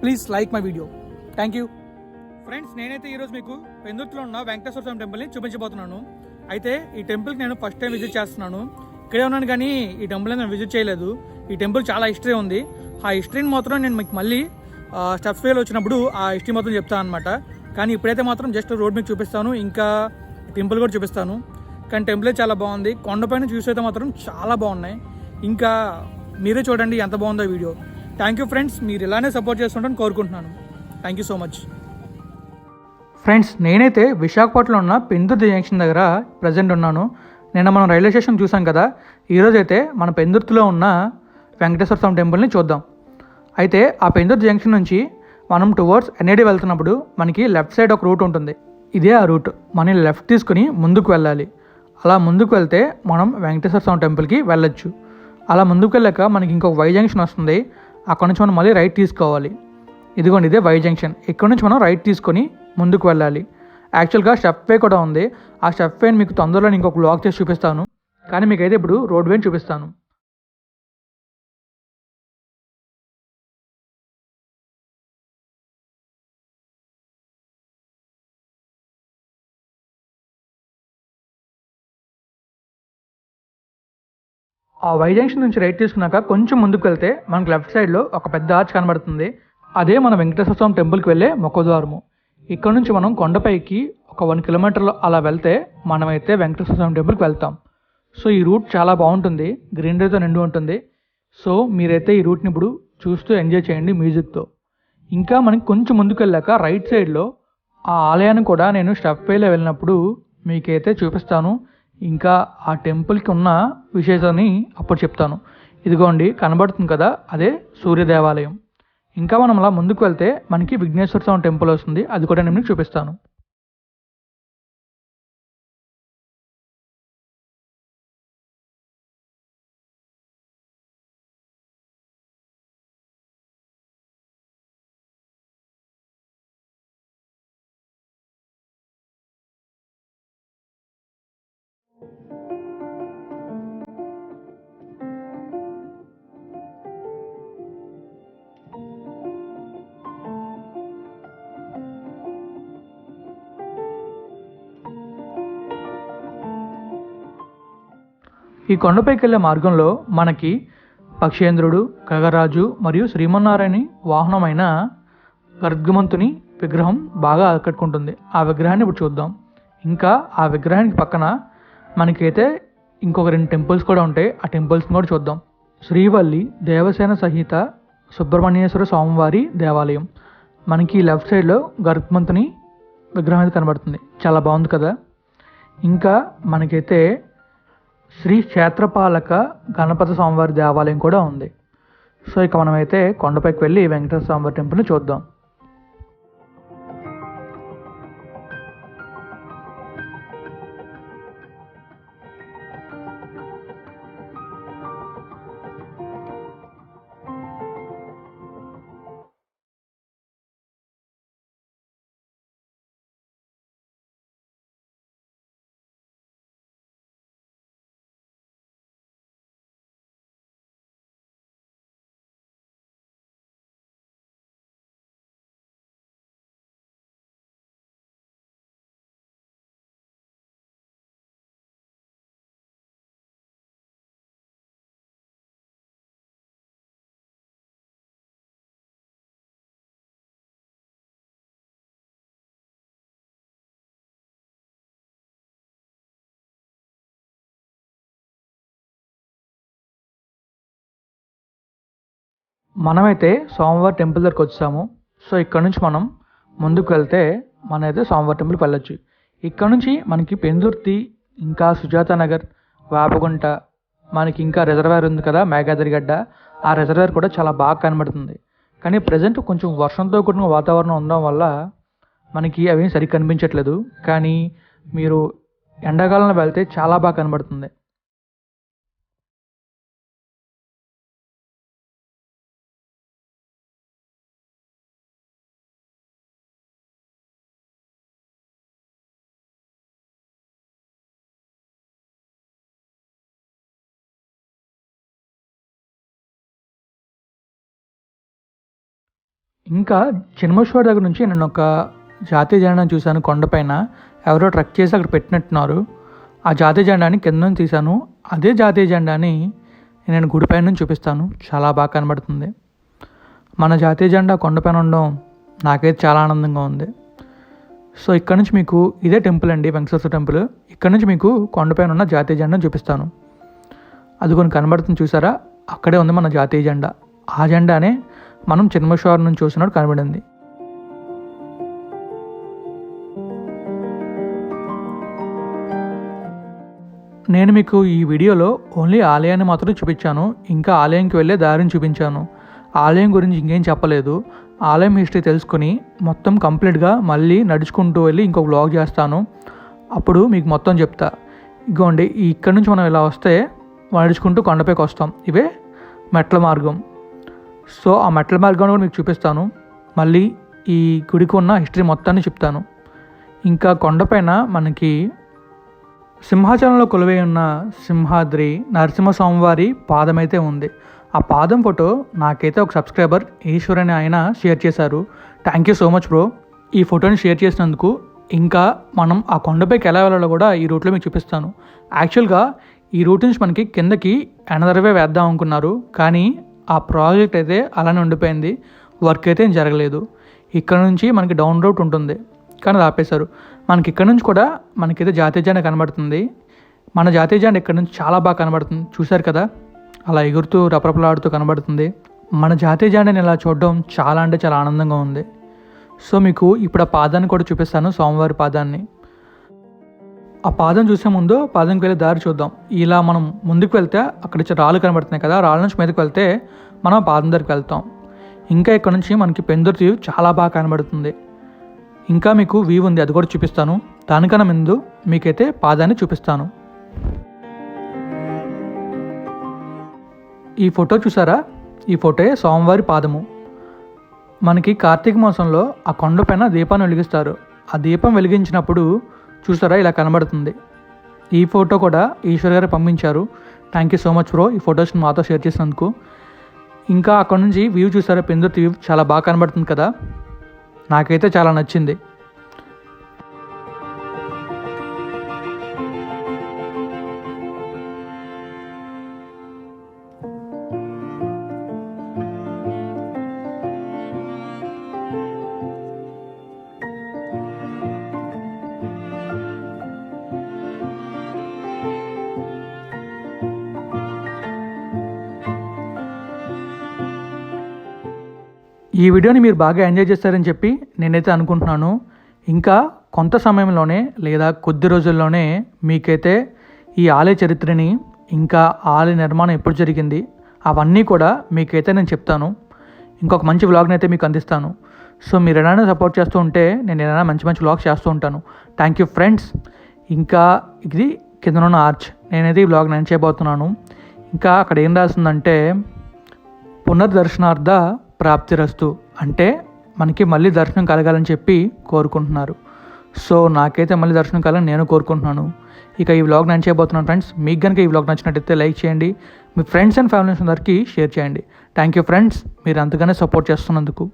please like my video thank you friends నేనైతే ఈరోజు మీకు పెందుర్తిలో ఉన్న వెంకటేశ్వర స్వామి టెంపుల్ని చూపించబోతున్నాను. అయితే ఈ టెంపుల్కి నేను ఫస్ట్ టైం విజిట్ చేస్తున్నాను. ఇక్కడే ఉన్నాను కానీ ఈ టెంపుల్ నేను విజిట్ చేయలేదు. ఈ టెంపుల్ చాలా హిస్టరీ ఉంది. ఆ హిస్టరీని మాత్రం నేను మీకు మళ్ళీ స్టెప్స్ వేలో వచ్చినప్పుడు ఆ హిస్టరీ మాత్రం చెప్తాను అనమాట కానీ ఇప్పుడైతే మాత్రం జస్ట్ రోడ్ మీకు చూపిస్తాను. ఇంకా టెంపుల్ కూడా చూపిస్తాను. కానీ టెంపులే చాలా బాగుంది. కొండపైన చూసి అయితే మాత్రం చాలా బాగున్నాయి. ఇంకా మీరే చూడండి ఎంత బాగుందో వీడియో థ్యాంక్ యూ ఫ్రెండ్స్ మీరు ఇలానే సపోర్ట్ చేస్తుంటాను కోరుకుంటున్నాను. Thank you so much friends నేనైతే విశాఖపట్నంలో ఉన్న పెందుర్తి జంక్షన్ దగ్గర ప్రజెంట్ ఉన్నాను. నిన్న మనం రైల్వే స్టేషన్ చూసాం కదా ఈరోజు అయితే మన పెందుర్తిలో ఉన్న వెంకటేశ్వర స్వామి టెంపుల్ని చూద్దాం. అయితే ఆ పెందుర్తి జంక్షన్ నుంచి మనం టువర్డ్స్ ఎన్ఐడి వెళ్తున్నప్పుడు మనకి లెఫ్ట్ సైడ్ ఒక రూట్ ఉంటుంది. ఇదే ఆ రూట్ మనం లెఫ్ట్ తీసుకుని ముందుకు వెళ్ళాలి. అలా ముందుకు వెళ్తే మనం వెంకటేశ్వర స్వామి టెంపుల్కి వెళ్ళొచ్చు. అలా ముందుకు వెళ్ళాక మనకి ఇంకొక వై జంక్షన్ వస్తుంది. అక్కడ నుంచి మనం మళ్ళీ రైట్ తీసుకోవాలి. ఇదిగోండి ఇదే వై జంక్షన్ ఇక్కడ నుంచి మనం రైట్ తీసుకొని ముందుకు వెళ్ళాలి. యాక్చువల్గా స్టెప్ వే కూడా ఉంది. ఆ స్టెప్ వేని మీకు తొందరలో నేను ఇంకొక బ్లాక్ చేసి చూపిస్తాను. కానీ మీకైతే ఇప్పుడు రోడ్ వేని చూపిస్తాను. ఆ వై జంక్షన్ నుంచి రైట్ తీసుకున్నాక కొంచెం ముందుకు వెళ్తే మనకు లెఫ్ట్ సైడ్లో ఒక పెద్ద ఆర్చ్ కనబడుతుంది. అదే మన వెంకటేశ్వర స్వామి టెంపుల్కి వెళ్ళే ముఖద్వారము. ఇక్కడ నుంచి మనం కొండపైకి ఒక వన్ కిలోమీటర్లు అలా వెళ్తే మనమైతే వెంకటేశ్వర స్వామి టెంపుల్కి వెళ్తాం. సో ఈ రూట్ చాలా బాగుంటుంది. గ్రీనరీతో నిండి ఉంటుంది. సో మీరైతే ఈ రూట్ని ఇప్పుడు చూస్తూ ఎంజాయ్ చేయండి మ్యూజిక్తో ఇంకా మనకి కొంచెం ముందుకు వెళ్ళాక రైట్ సైడ్లో ఆ ఆలయాన్ని కూడా నేను స్టెప్ వేలో వెళ్ళినప్పుడు మీకైతే చూపిస్తాను. ఇంకా ఆ టెంపుల్కి ఉన్న విశేషాన్ని అప్పుడు చెప్తాను. ఇదిగోండి కనబడుతుంది కదా అదే సూర్య దేవాలయం ఇంకా మనం అలా ముందుకు వెళ్తే మనకి విఘ్నేశ్వర స్వామి టెంపుల్ వస్తుంది. అది కూడా నేను మీకు చూపిస్తాను. ఈ కొండపైకి వెళ్ళే మార్గంలో మనకి పక్షేంద్రుడు కగరాజు మరియు శ్రీమన్నారాయణ వాహనమైన గర్గమంతుని విగ్రహం బాగా ఆకట్టుకుంటుంది. ఆ విగ్రహాన్ని ఇప్పుడు చూద్దాం. ఇంకా ఆ విగ్రహానికి పక్కన మనకైతే ఇంకొక రెండు టెంపుల్స్ కూడా ఉంటాయి. ఆ టెంపుల్స్ని కూడా చూద్దాం. శ్రీవల్లి దేవసేన సహిత సుబ్రహ్మణ్యేశ్వర స్వామివారి దేవాలయం. మనకి లెఫ్ట్ సైడ్లో గరుత్మంతుని విగ్రహం అయితే కనబడుతుంది. చాలా బాగుంది కదా? ఇంకా మనకైతే శ్రీ క్షేత్రపాలక గణపతి స్వామివారి దేవాలయం కూడా ఉంది. సో ఇక మనమైతే కొండపైకి వెళ్ళి వెంకటేశ్వర స్వామివారి టెంపుల్ని చూద్దాం. మనమైతే సోమవారం టెంపుల్ దగ్గరకు వచ్చాము. సో ఇక్కడ నుంచి మనం ముందుకు వెళ్తే మనమైతే సోమవారం టెంపుల్కి వెళ్ళొచ్చు. ఇక్కడ నుంచి మనకి పెందుర్తి ఇంకా సుజాత నగర్ వేపగుంట మనకి ఇంకా రిజర్వేర్ ఉంది కదా మేఘాద్రిగడ్డ. ఆ రిజర్వేర్ కూడా చాలా బాగా కనబడుతుంది. కానీ ప్రజెంట్ కొంచెం వర్షంతో కూడిన వాతావరణం ఉండడం వల్ల మనకి అవి సరిగ్గా కనిపించట్లేదు. కానీ మీరు ఎండాకాలంలో వెళ్తే చాలా బాగా కనబడుతుంది. ఇంకా చిన్నమేశ్వర దగ్గర నుంచి నేను ఒక జాతీయ జెండాను చూశాను కొండపైన ఎవరో ట్రక్ చేసి అక్కడ పెట్టినట్టున్నారు. ఆ జాతీయ జెండాని కింద నుంచి తీశాను. అదే జాతీయ జెండాని నేను గుడిపైన నుంచి చూపిస్తాను. చాలా బాగా కనబడుతుంది. మన జాతీయ జెండా కొండపైన ఉండడం నాకైతే చాలా ఆనందంగా ఉంది. సో ఇక్కడ నుంచి మీకు ఇదే టెంపుల్ అండి వెంకటేశ్వర టెంపుల్. ఇక్కడ నుంచి మీకు కొండపైన ఉన్న జాతీయ జెండాను చూపిస్తాను. అది కొన్ని కనబడుతుంది చూసారా? అక్కడే ఉంది మన జాతీయ జెండా. ఆ జెండానే మనం చిన్మేశ్వరం నుంచి చూసినట్టు కనబడింది. నేను మీకు ఈ వీడియోలో ఓన్లీ ఆలయాన్ని మాత్రం చూపించాను. ఇంకా ఆలయంకి వెళ్ళే దారిని చూపించాను. ఆలయం గురించి ఇంకేం చెప్పలేదు. ఆలయం హిస్టరీ తెలుసుకుని మొత్తం కంప్లీట్గా మళ్ళీ నడుచుకుంటూ వెళ్ళి ఇంకొక వ్లాగ్ చేస్తాను. అప్పుడు మీకు మొత్తం చెప్తా. ఇగోండి ఇక్కడ నుంచి మనం ఇలా వస్తే నడుచుకుంటూ కొండపైకి వస్తాం. ఇవే మెట్ల మార్గం. సో ఆ మెట్ల మార్గం కూడా మీకు చూపిస్తాను. మళ్ళీ ఈ గుడికి ఉన్న హిస్టరీ మొత్తాన్ని చెప్తాను. ఇంకా కొండపైన మనకి సింహాచలంలో కొలువై ఉన్న సింహాద్రి నరసింహస్వామివారి పాదం అయితే ఉంది. ఆ పాదం ఫోటో నాకైతే ఒక సబ్స్క్రైబర్ ఈశ్వర్ అని ఆయన షేర్ చేశారు. Thank you so much bro. ఈ ఫోటోని షేర్ చేసినందుకు ఇంకా మనం ఆ కొండపైకి ఎలా వెళ్ళాలో కూడా ఈ రూట్లో మీకు చూపిస్తాను. యాక్చువల్గా ఈ రూట్ నుంచి మనకి కిందకి ఎనదరవే వేద్దాం అనుకున్నారు. కానీ ఆ ప్రాజెక్ట్ అయితే అలానే ఉండిపోయింది. వర్క్ అయితే జరగలేదు. ఇక్కడ నుంచి మనకి డౌన్ రూట్ ఉంటుంది. కానీ అది ఆపేశారు. మనకి ఇక్కడ నుంచి కూడా మనకైతే జాతీయ జెండా కనబడుతుంది. మన జాతీయ జెండా ఇక్కడ నుంచి చాలా బాగా కనబడుతుంది. చూశారు కదా? అలా ఎగురుతూ రపరపలాడుతూ కనబడుతుంది. మన జాతీయ జెండాని ఇలా చూడడం చాలా అంటే చాలా ఆనందంగా ఉంది. సో మీకు ఇప్పుడు ఆ పాదాన్ని కూడా చూపిస్తాను. సోమవారి పాదాన్ని. ఆ పాదం చూసే ముందు పాదంకి వెళ్ళే దారి చూద్దాం. ఇలా మనం ముందుకు వెళ్తే అక్కడ రాళ్ళు కనబడుతున్నాయి కదా రాళ్ళ నుంచి మీదకి వెళ్తే మనం పాదం దగ్గరికి వెళ్తాం. ఇంకా ఇక్కడ నుంచి మనకి పెందురు చాలా బాగా కనబడుతుంది. ఇంకా మీకు వ్యూ ఉంది అది కూడా చూపిస్తాను. దానికన్నా ముందు మీకైతే పాదాన్ని చూపిస్తాను. ఈ ఫోటో చూసారా? ఈ ఫోటోయే సోమవారి పాదము. మనకి కార్తీక మాసంలో ఆ కొండపైన దీపాన్ని వెలిగిస్తారు. ఆ దీపం వెలిగించినప్పుడు చూసారా ఇలా కనబడుతుంది. ఈ ఫోటో కూడా ఈశ్వర్ గారు పంపించారు. Thank you so much bro ఈ ఫొటోస్ మాతో షేర్ చేసినందుకు. ఇంకా అక్కడ నుంచి వ్యూ చూసారా పెందుర్తి వ్యూ చాలా బాగా కనబడుతుంది కదా. నాకైతే చాలా నచ్చింది. ఈ వీడియోని మీరు బాగా ఎంజాయ్ చేస్తారని చెప్పి నేనైతే అనుకుంటున్నాను. ఇంకా కొంత సమయంలోనే లేదా కొద్ది రోజుల్లోనే మీకైతే ఈ ఆలయ చరిత్రని ఇంకా ఆలయ నిర్మాణం ఎప్పుడు జరిగింది అవన్నీ కూడా మీకైతే నేను చెప్తాను. ఇంకొక మంచి వ్లాగ్ని అయితే మీకు అందిస్తాను. సో మీరు ఏదైనా సపోర్ట్ చేస్తూ ఉంటే నేను ఏదైనా మంచి మంచి వ్లాగ్స్ చేస్తూ ఉంటాను. Thank you friends. ఇంకా ఇది కిందనున్న ఉన్న ఆర్చ్. నేనైతే ఈ వ్లాగ్ నేను చేయబోతున్నాను. ఇంకా అక్కడ ఏం రాసిందంటే పునర్దర్శనార్థ ప్రాప్తిరస్తు అంటే మనకి మళ్ళీ దర్శనం కలగాలని చెప్పి కోరుకుంటున్నారు. సో నాకైతే మళ్ళీ దర్శనం కలగాలని నేను కోరుకుంటున్నాను. ఇక ఈ వ్లాగ్ నేను చేయబోతున్నాను ఫ్రెండ్స్. మీకు కనుక ఈ వ్లాగ్ నచ్చినట్టయితే లైక్ చేయండి. మీ ఫ్రెండ్స్ అండ్ ఫ్యామిలీస్ అందరికీ షేర్ చేయండి. Thank you friends. మీరు అంతగానే సపోర్ట్ చేస్తున్నందుకు.